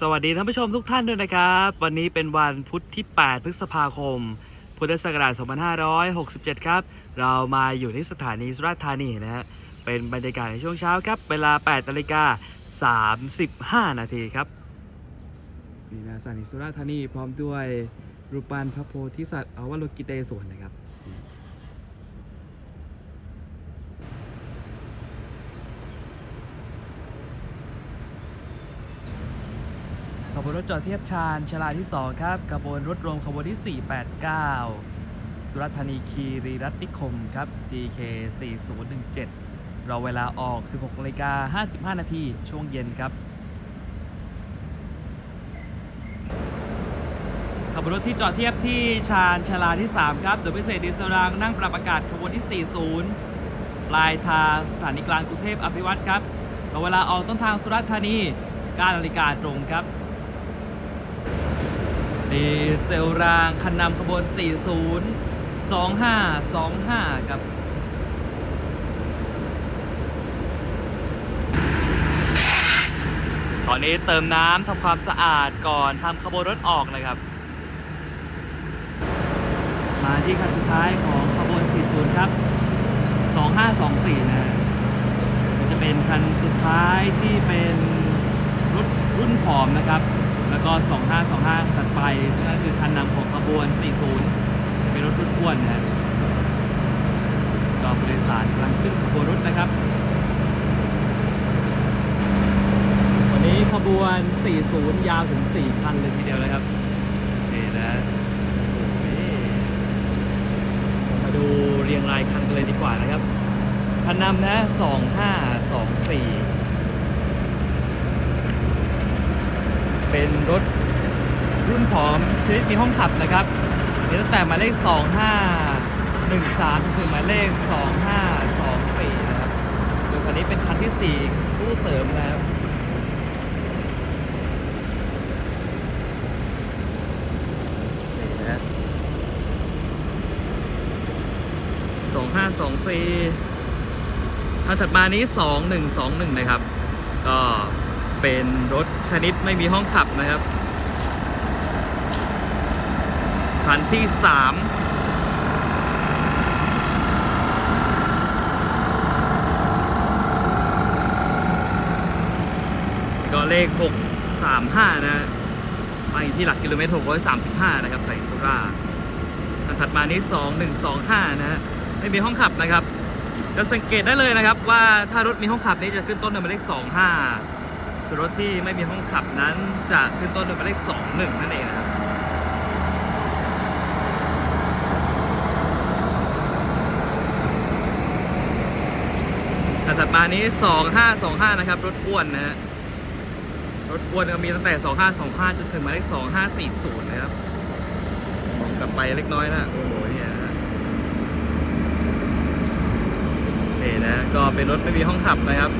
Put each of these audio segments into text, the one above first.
สวัสดีท่านผู้ชมทุกท่านด้วยนะครับ วันนี้เป็นวันพุธที่ 8 พฤษภาคม พุทธศักราช 2567 ครับ เรามาอยู่ที่สถานีสุราษฎร์ธานีนะฮะ เป็นบรรยากาศในช่วงเช้าครับ เวลา8นาฬิกา35 นาทีครับ นี่นะสถานีสุราษฎร์ธานีพร้อมด้วยรูปปั้นพระโพธิสัตว์อวโลกิเตศวรนะครับ วนรถจอดเทียบชานชลาที่ 2 ครับขบวนรถรวมขบวนที่ 489 สุรษฎร์ธานีคีรีรัตนิคมครับ GK 4017 รอเวลาออก 16นาฬิกา55 นาทีช่วงเย็นครับขบวนรถที่จอดเทียบที่ชานชลาที่ 3 ครับโดยพิเศษดีเซลรางนั่งปรับอากาศขบวนที่ 40 ปลายทางสถานีกลางกรุงเทพอภิวัตรครับรอเวลาออกต้นทางสุราษฎร์ธานี9นาฬิกาตรงครับ ดีเซลรางคันนำขบวน 40 2525 ครับตอนนี้เติมน้ำทำความสะอาดก่อนทำขบวนรถออกนะครับ มาที่คันสุดท้ายของขบวน 40 ครับ 2524 นะจะเป็นคันสุดท้ายที่เป็นรถรุ่นผอมนะครับ แล้วก็ 2525 ถัดไป ซึ่งก็คือคันนำของขบวน 40 เป็นรถรุ่นอ้วนนะก็ผู้โดยสารกำลังขึ้นขบวนรถนะครับ วันนี้ขบวน 40 ยาวถึง 4 คันเลยทีเดียวเลยครับนี่นะมาดูเรียงรายคันกันเลยดีกว่านะครับ คันนำนะ 2524 เป็นรถรุ่นผอมชนิดมีห้องขับนะครับมีตั้งแต่หมายเลข 2513ถึงหมายเลข 2524 นะครับโดยคันนี้เป็นคันที่ 4 คู่เสริมนะครับนี่นะสองห้าสองสี่คันถัดมานี้สองหนึ่งสองหนึ่งนะครับ ก็เป็นรถ ชนิดไม่มีห้องขับนะครับ คันที่สามก็เลขหกสามห้านะมาอยู่ที่หลักกิโลเมตร 635 นะครับ ใส่สุราคันถัดมานี้ 2125 นะฮะ ไม่มีห้องขับนะครับจะสังเกตได้เลยนะครับว่าถ้ารถมีห้องขับนี้จะขึ้นต้นด้วยหมายเลข 25 ส่วนรถที่ไม่มีห้องขับนั้นจะขึ้นต้นด้วยหมายเลข 21 นั่นเองนะครับถัดมานี้ 2525 นะครับ รถอ้วนนะฮะรถอ้วนก็มีตั้งแต่ 2525 จนถึงหมายเลข 2540 นะครับมองกลับไปเล็กน้อยนะโอ้โหเนี่ยนะฮะนี่นะ ก็เป็นรถไม่มีห้องขับนะครับ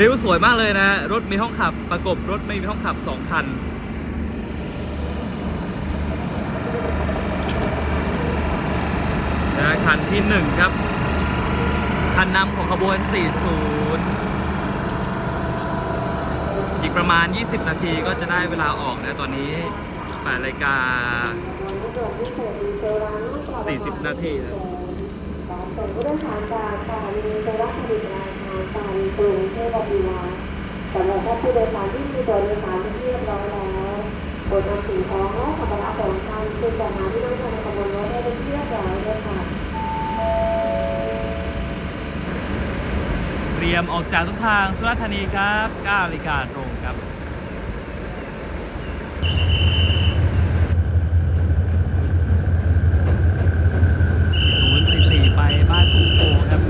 ริ้วสวยมากเลยนะ รถมีห้องขับประกบรถไม่มีห้องขับ 2 คัน นะคันที่ 1 ครับ คันนำของขบวน 40 อีกประมาณ 20 นาทีก็จะได้เวลาออกนะ ตอนนี้8นาฬิกา40 นาทีนะ กานีสุรปลายทางสถานีกรุงเทพอภิวัตรสำหรับท่านผู้โดยสารที่มีตัวโดยสารเป็นที่เรียบร้อยแล้วโปรดนำสิ่งของและสัมภาระของท่านขึ้นจากมาที่นั่งภายในขบวนรถได้เป็นที่เรียบร้อยด้วยค่ะเตรียมออกจากทุกทางสุราษฎร์ธานีครับ9นาฬิกาตรงครับ044ไปบ้านทุ่งโพครับ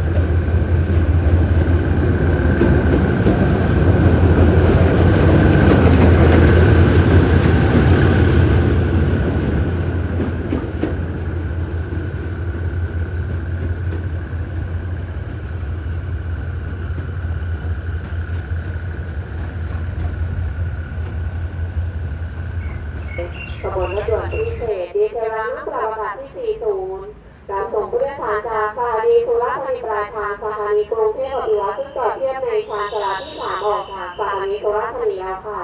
ขบวนรถด่วนพิเศษดีเซลรางน้ำปรับอากาศที่ 40การส่งผู้โด ยสารจากสถานีสุราษฎร์ธานีปลายทางสถานีกรุงเทพอภิวัตรซึ่งจอดเทียบในชานชาลาที่3ออกจากสถานีสุราษฎร์ธานีแล้วค่ะ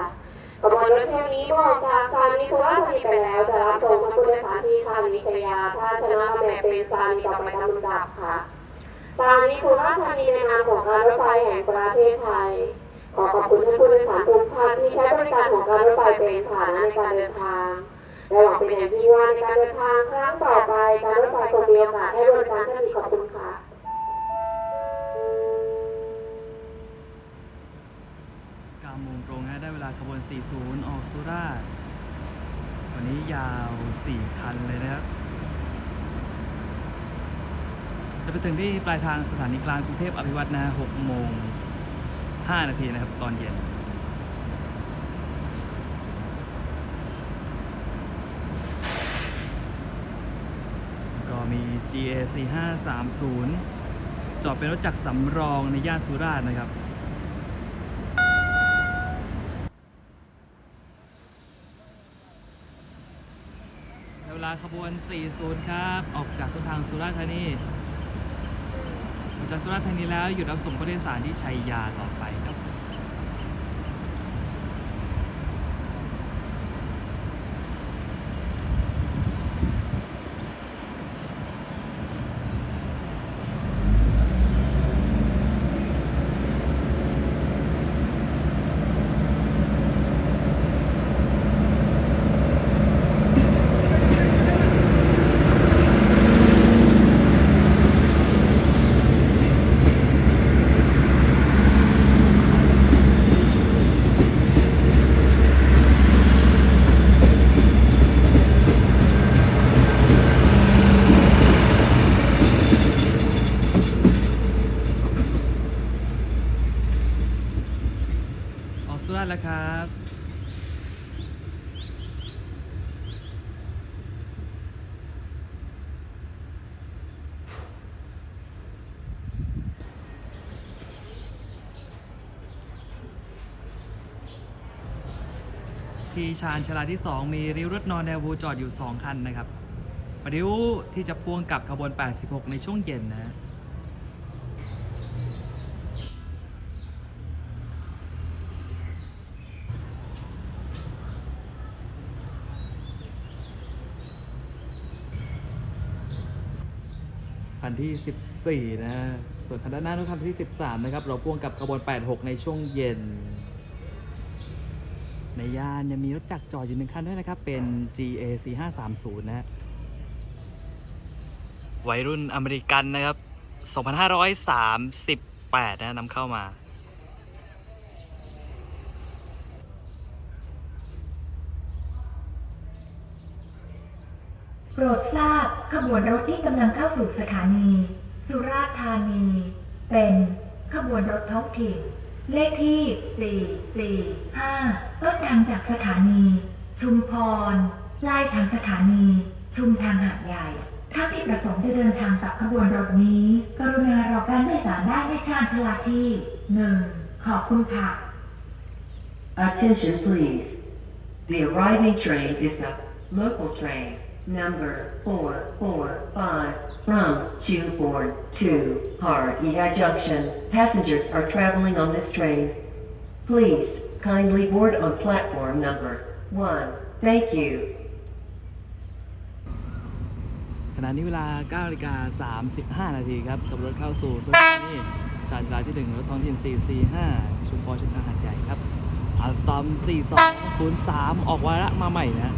ขบวนรถเที่ยวนี้เมื่อออกจากสถานีสุราษฎร์ธานีไปแล้วจะรับส่งผู้โดยสารที่สถานีชยาท่าชนะระเบียบเป็นสถานีต่อไปตามลำดับค่ะสถานีสุราษฎร์ธานีในนามของการรถไฟแห่งประเทศไทยขอขอบคุณท่านผู้โดยสารทุกท่านที่ใช้บริการของการรถไฟเป็นพานะในการเดินทาง และหวังเป็นอย่างยิ่ว่าในการเดินทางครั้งต่อไปการรถไฟคงมีโอกาสให้บริการท่านอีกขอบคุณค่ะ9โมงตรงนะได้เวลาขบวน 40 ออกสุราษฎร์วันนี้ยาว 4 คันเลยนะครับ จะไปถึงที่ปลายทางสถานีกลางกรุงเทพอภิวัตนะ6โมง5นาทีนะครับ ตอนเย็น ก็ มี GA 4530 จอดเป็นรถจักรสำรองในย่านสุราษฎร์นะครับ เวลาขบวน 40 ครับ ออกจากเส้นทางสุราษฎร์ธานีออกจากสุราษฎร์ธานีแล้วหยุดรับส่งผู้โดยสารที่ชัยยาต่อไปครับาษฎร์แล้วครับที่ชานชลาที่ 2 มีริ้วรถนอนแนวบูจอดอยู่ 2 คันนะครับริ้วที่จะพ่วงกับขบวน 86 ในช่วงเย็นนะ คันที่ 14 นะ ส่วนคันด้านหน้านู้นคันที่ 13 นะครับ เราพ่วงกับขบวน 86 ในช่วงเย็น ในย่านยังมีรถจักรจอดอยู่หนึ่งคันด้วยนะครับ เป็น GA 4530 นะฮะ วัยรุ่นอเมริกันนะครับ 2538 นะนำเข้ามา โปรดทราบขบวนรถที่กำลังเข้าสู่สถานี สุราษฎร์ธานี เป็นขบวนรถท้องถิ่น เลขที่ 445 ต้นทางจากสถานี ชุมพรปลายทางสถานี ชุมทางหาดใหญ่ท่านที่ประสงค์จะเดินทางกับขบวนรถนี้ กรุณารอการโดยสารได้ในชานชลาที่หนึ่งขอบคุณค่ะ Attention please. The arriving train is the local train number 445 from Chewborn to Hargia Junction. Passengers are traveling on this train. Please kindly board on platform number 1. Thank you. ขณะนี้เวลา9นาฬิกา35 นาทีครับกับรถเข้าสู่สุรานีชานชาลาที่ 1 รถท้องถิ่น445 ชุมพรชุมทางหัดใหญ่ครับอัลสตอม 4203 ออกวาระมาใหม่นะ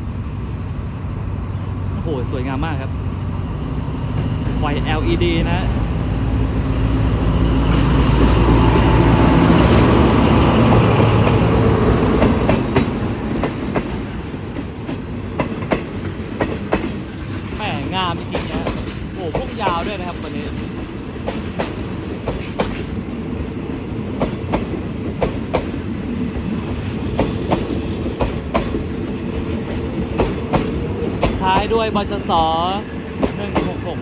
โอ้โหสวยงามมากครับ ไฟ LED นะแหม่งามจริงๆนะโอ้โหพวกยาวด้วยนะครับวันนี้ ให้ด้วยบชสหนึ่งหกหก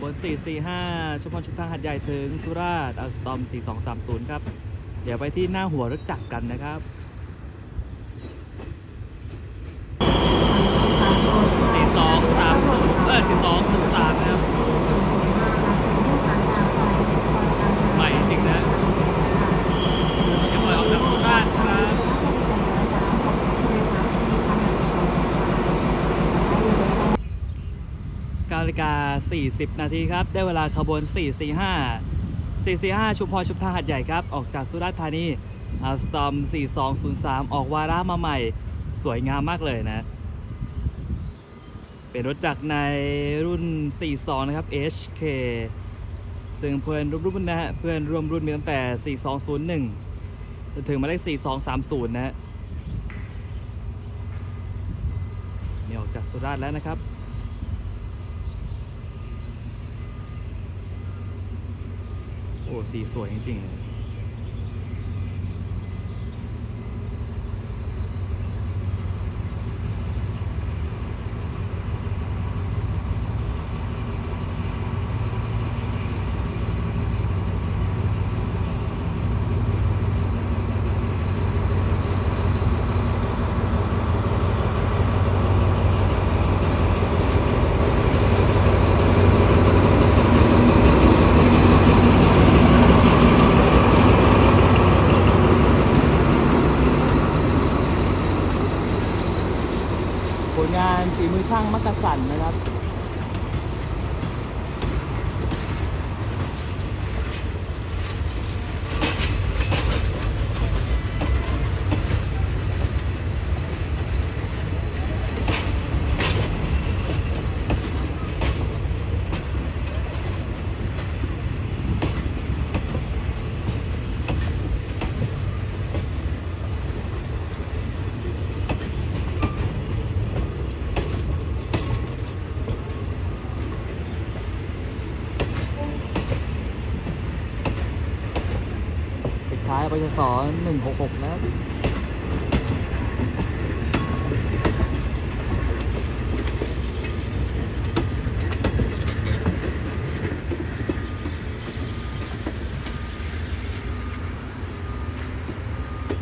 บนสี่สี่ห้าชุมพรชุมทางหัดใหญ่ถึงสุราษฎร์อัลสตอมสี่สองสามศูนย์ครับ เดี๋ยวไปที่หน้าหัวรถจักรกันนะครับสี่สองสามเออสี่สองาฬิกา 40 นาทีครับ ได้เวลาขบวน 445 445 ชุมพรชุมทางหัดใหญ่ครับ ออกจากสุราษฎร์ธานีอัลสตอม 4203 ออกวาระมาใหม่ สวยงามมากเลยนะ เป็นรถจักรในรุ่น 42 นะครับ HK ซึ่งเพื่อนร่วมรุ่นนะฮะ เพื่อนร่วมรุ่นมีตั้งแต่ 4201 จนถึงมายเลข4230 นะฮะนี่ออกจากสุราษฎร์แล้วนะครับ อ้สีสวยจริงๆ ผลงานฝีมือช่างมักกะสันนะครับ ปิดท้ายปชส166แล้ว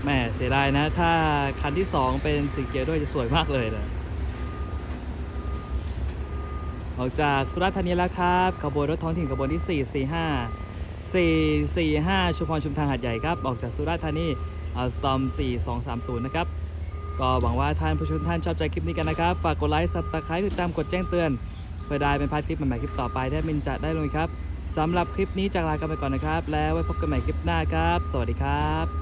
แหม่เสียดายนะ ถ้าคันที่2เป็นสีเขียวด้วยจะสวยมากเลยนะออกจากสุราษฎร์ธานีแล้วครับ ขบวนรถท้องถิ่นขบวนที่ 445 445 ชุมพรชุมทางหาดใหญ่ครับ ออกจากสุราษฎร์ธานีอัลสตอม 4230 นะครับ ก็หวังว่าท่านผู้ชมท่านชอบใจคลิปนี้กันนะครับ ฝากกดไลค์สับตะไคร้ติดตามกดแจ้งเตือน เพื่อได้เป็นพลาดคลิปใหม่ๆคลิปต่อไปได้มินจะได้ลงครับสำหรับคลิปนี้จากลากันไปก่อนนะครับ แล้วไว้พบกันใหม่คลิปหน้าครับ สวัสดีครับ